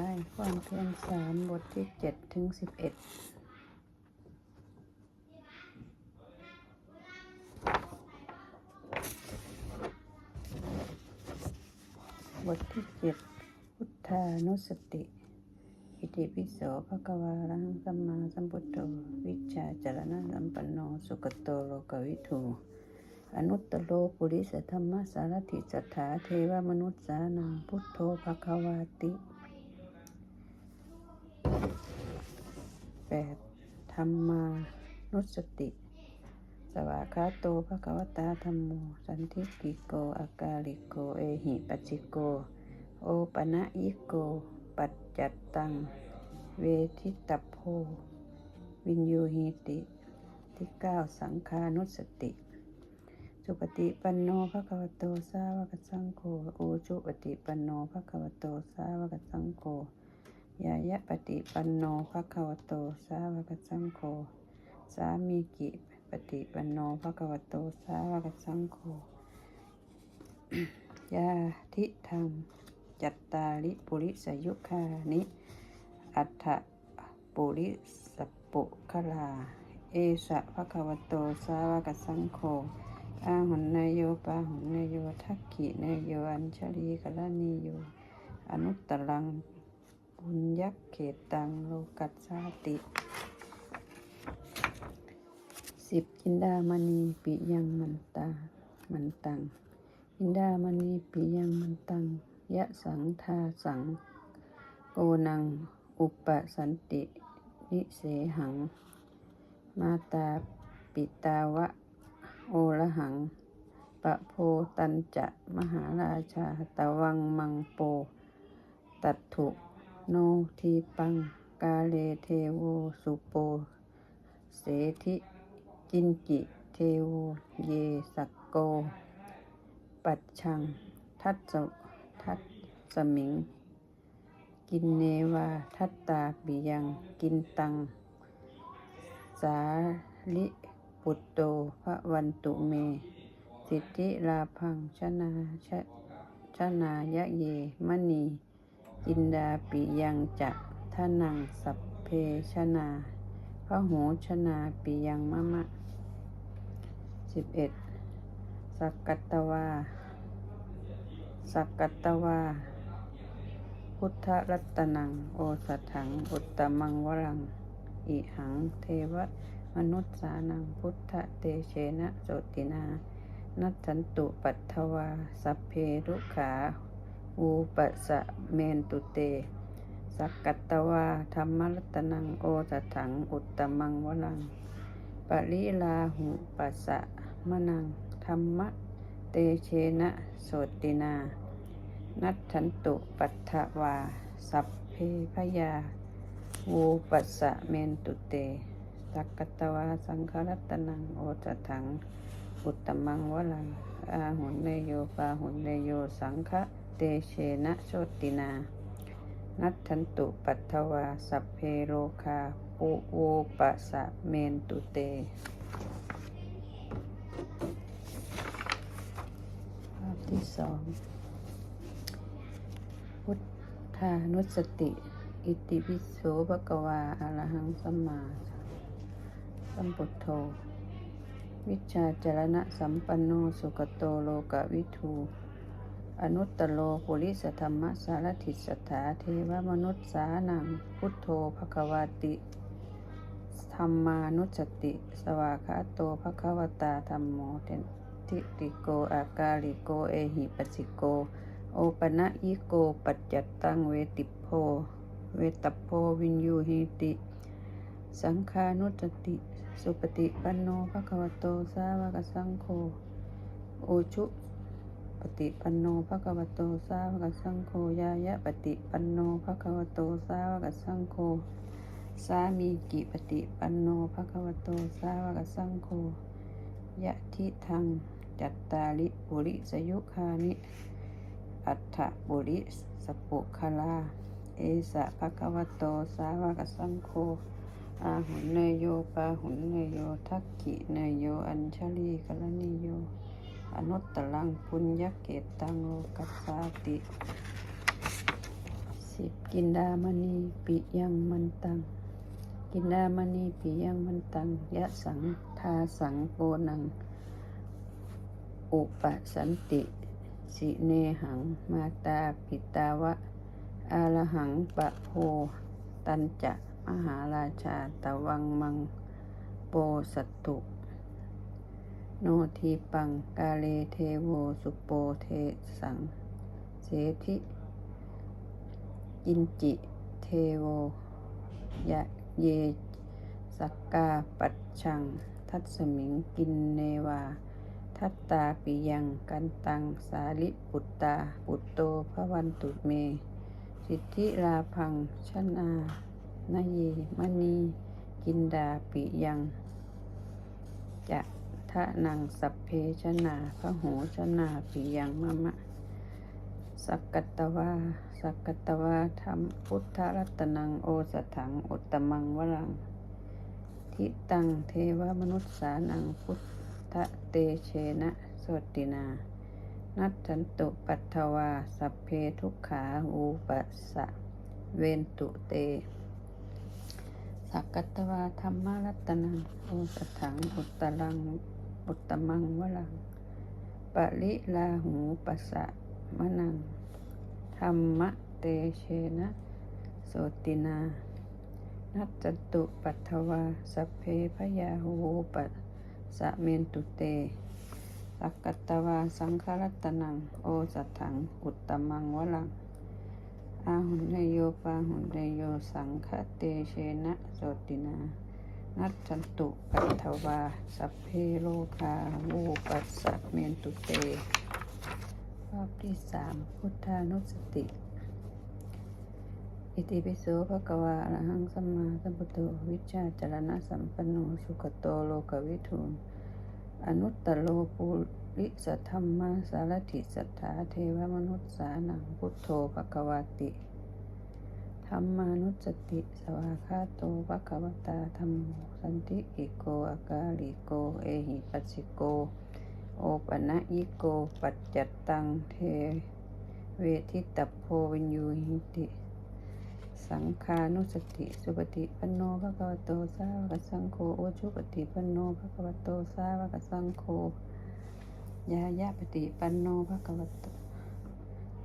ายความเพียรสามบทที่เจ็ดถึงสิบเอ็ดบทที่เจ็ดพุทธานุสติอิติปิโสภะคะวารังสัมมาสัมพุทโธวิชาจารณะสัมปันโนสุขโตโลกวิทูอนุตตโลปุริสธรรมสารถิสัทธาเทวมนุษย์สานังพุทโธภะคะวาติ ธรรมานุสติ สวากาโตภะคะวตาธรรมโม สันทิกิโกอากาลิโก เอหิปัสสิโก โอปะนะยิโก ปัจจัตตัง เวทิตัพโพ วินโยหิติ ที่เก้าสังขานุสติ สุปฏิปันโนภะคะวโตสาวกสังโฆ โอจุปฏิปันโนภะคะวโตสาวกสังโฆ ยายะปฏิปันโนภะคะวะโต สาวกสังโฆ สามีกิปฏิปันโนภะคะวะโต สาวกสังโฆ ยาทิทังจัตตาริปุริสยุคานิ อัฏฐปุริสปุคลา เอสะภะคะวะโต สาวกสังโฆอาหุนนายโยปาหุนนายโยทักขินายโยอัญชลีกลานิโยอนุตตรัง บุญยักเขตตังโลกัสสาติสิบจินดามณีปิยังมันตามันตังจินดามณีปิยังมันตังยะสังทาสัง โกนัง อุปสันตินิเสหัง มาตาปิตาวะ โอระหังปะโพตันจะ มหาราชาตะวังมังโป ตัตถุ โนทีปังกาเลเทโวสุโป เสธิจินจิเทโวเยสักโก ปัจชัง ทัตสทัตสมิง กินเนวาทัตตาปิยังกินตัง สาลิปุตโตพระวันตุเม สิทธิลาพังชนาชะชนายะเยมณี จินดาปิยังจะทานังสัพเพชนาพระโหชนาปิยังมะมะสิบเอ็ดสักกัตตวา สักกัตตวา พุทธรัตนัง โอสถัง อุตตมังวรัง อิหัง เทวมนุษสานัง พุทธเตเชนะโสตินา นัตสันตุปัตถวา สัพเพรุขา อูปะสะเมนตุเต สักกัตตวาธรรมรัตนังโอสถังอุตตมังวรัง ปริลาหุปัสสะมะนังธรรมะเตเชนะโสตินา นัตถันตุปัตถวา สัพเพพยาวูปัสสะเมนตุเต สักกัตวาสังฆรัตนังโอสถัง อุตตมังวลังอาหุนเนโยปาหุนเนโยสังฆะ เตเชนะโชตินา นัตถันตุปัตถวาสัพเพโรคาปุโวปัสะเมนตุเตภาพที่สองพุทธานุสติ อิติปิโสภะควาอรหังสัมมาสัมพุทโธ วิชาจรณะสัมปันโนสุขโตโลกวิทู อนุตตโลปุริสธรรมสารถิสถาเทวมนุษย์สานังพุทโธภควาติธรรมานุสติ สวากขาโตภควตาธรรมโมเททิติโกอากาลิโกเอหิปัสสิโก โอปะนะยิโกปัจจัตตังเวติโพ เวตโพวินยูหิติ สังฆานุสติ สุปฏิปันโนภควโตสาวกสังโฆโอชุ ปฏิปันโนภะคะวะโตสาวกสังโฆยายะปฏิปันโนภะคะวะโตสาวกสังโฆสามีกิปฏิปันโนภะคะวะโตสาวกสังโฆยะทิทังจัตตาลิปุริสยุคานิ อัฏฐปุริสปุคลา เอสะภะคะวะโตสาวกสังโฆอาหุนเนยโยปาหุนเนยโยทักขิเนยโยอัญชลีกลนิโย อนุตตรังปุญญเกตังโลกัสสาติสิสิบกินดามณีปิยังมันตัง กินดามณีปิยังมันตัง ยะสังทาสังโกนัง อุปสันติ สิเนหัง มาตาปิตาวะ อารหังปะโพ ตันจะ มหาราชาตะวังมัง โปสัตตุ โนทีปังกาเลเทโวสุโปเทสัง เสธิกินจิเทโวยะเยสักกาปัจชัง ทัตสมิงกินเนวา ทัตตาปิยังกันตังสาลิปุตตา ปุตโตพระวันตุเม สิทธิราพังชนานาเยมณีกินดาปิยังจะ ทะนังสัพเพชนาพระโหชนาปิยังมะมะ สักกตวาสักกตวาธรรมพุทธรัตนังโอสถังอุตตมังวรัง ทิตังเทวมนุษสานังพุทธเตเชนะสวตินา นัตถันตุปัตถวา สัพเพทุกขาอูปัสสะ เวนตุเตสักกัตตวาธรรมรัตนังโอสถังอุตตรัง อุตตมังวรังปริลาหูปัสสะมะนัง ธรรมะเตเชนะโสตินา นัจจตุปัทถวาสัพเพพยาหูปัสสะเมนตุเตสักกัตวาสังฆรัตนัง โอสัตถังอุตตมังวลัง อาหุนเนโยปาหุนเนโยสังฆเตเชนะโสตินา นัจจันตุปัทถวา สัพเพโลกาหูปัสสะเมนตุเต รอบที่สามพุทธานุสติ อิติปิโสภะคะวาอระหังสัมมาสัมพุทโธวิชาจารณะสัมปันโนสุขโตโลกวิทูลอนุตตโลปุริสธรรมาสารถิสัทธาเทวมนุษย์สานังพุทโธภะคะวาติ ธรรมานุสติสวากาโตภะคะวตาธรรมสันติอิโกอากาลิโก เอหิปัสสิโก โอปะนะยิโก ปัจจัตตังเท เวทิตัพโพวินยูหิติ สังคานุสติ สุปฏิปันโนภะคะวะโตสาวกสังโฆโอชุปฏิปันโนภะคะวะโตสาวกสังโฆยายะปฏิปันโนภะคะวะโต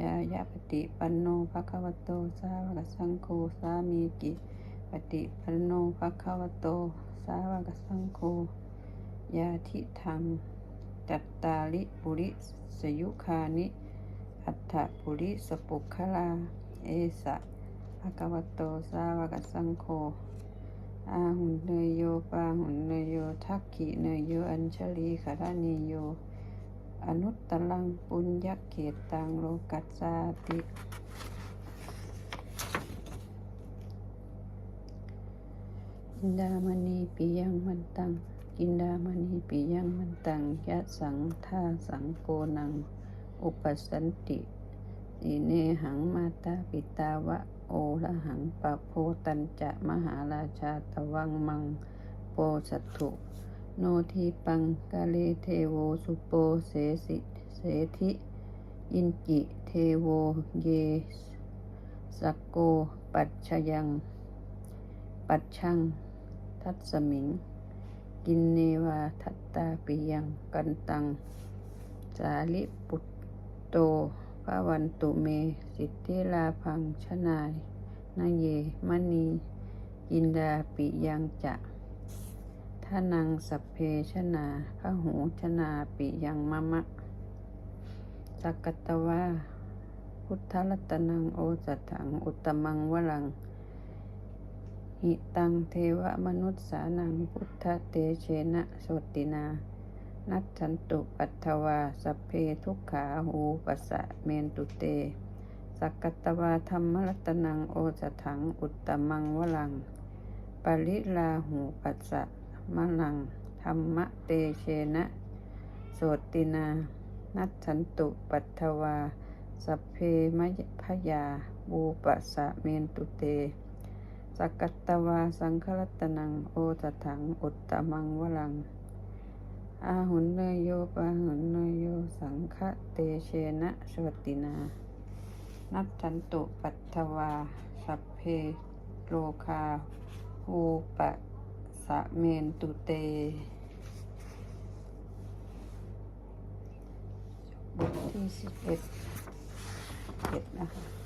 ยายะปฏิปันโนภะคะวะโตสาวกสังโฆสามีกิปฏิปันโนภะคะวะโตสาวกสังโฆยาทิทังจัตตาลิปุริสยุคานิ อัฏฐปุริสปุคลา เอสะภะคะวะโตสาวกสังโฆอาหุนเนยโยปาหุนเนยโยทักขิเนยโยอัญชลีขารณีโย อนุตตลังปุญญเกตังโลกัสสาติกินดามณีปิยังมันตัง กินดามณีปิยังมันตังยะสังทาสังโกนัง อุปสันติสีเนหังมาตาปิตาวะโอละหังปะโพตันจะมหาราชาตวังมัง โปสัตถุ โนทีปังกาเลเทโวสุโปเสสิเสธิยินจิเทโวเยสกโกปัจชยัง ปัจชัง ทัตสมิง กินเนวาทัตตาปิยังกันตัง สาลิปุตโตภาวันตุเม สิทธิลาพังชนายนาเยมณีกินดาปิยังจะ นังสัพเพชนาพระหูชนาปิยังมะมะสักกตวาพุทธรัตนังโอสัตถังอุตมังวลัง หิตังเทวมนุษย์สานังพุทธเตเชนะโสตินา นัตฉันตุปัทถวาสัพเพทุกขาหูปัสสะเมนตุเตสักกตวาธรรมรัตนังโอสถังอุตมังวลัง ปริลาหูปัสสะ มะลัง ธรรมเตเชนะ โสตินา นัตฉันตุปัทถวา สัพเพมะพยาบูปัสะเมนตุเต สกัตตวาสังฆรัตนัง โอตถัง อุตตมังวลัง อาหุนเนยโยปาหุนเนยโย สังฆเตเชนะโชตินา นัตถันตุปัตถวา สัพเพโลคาหูปะ สะเมนตุเต บทที่สิบเอ็ดเจ็ดนะคะ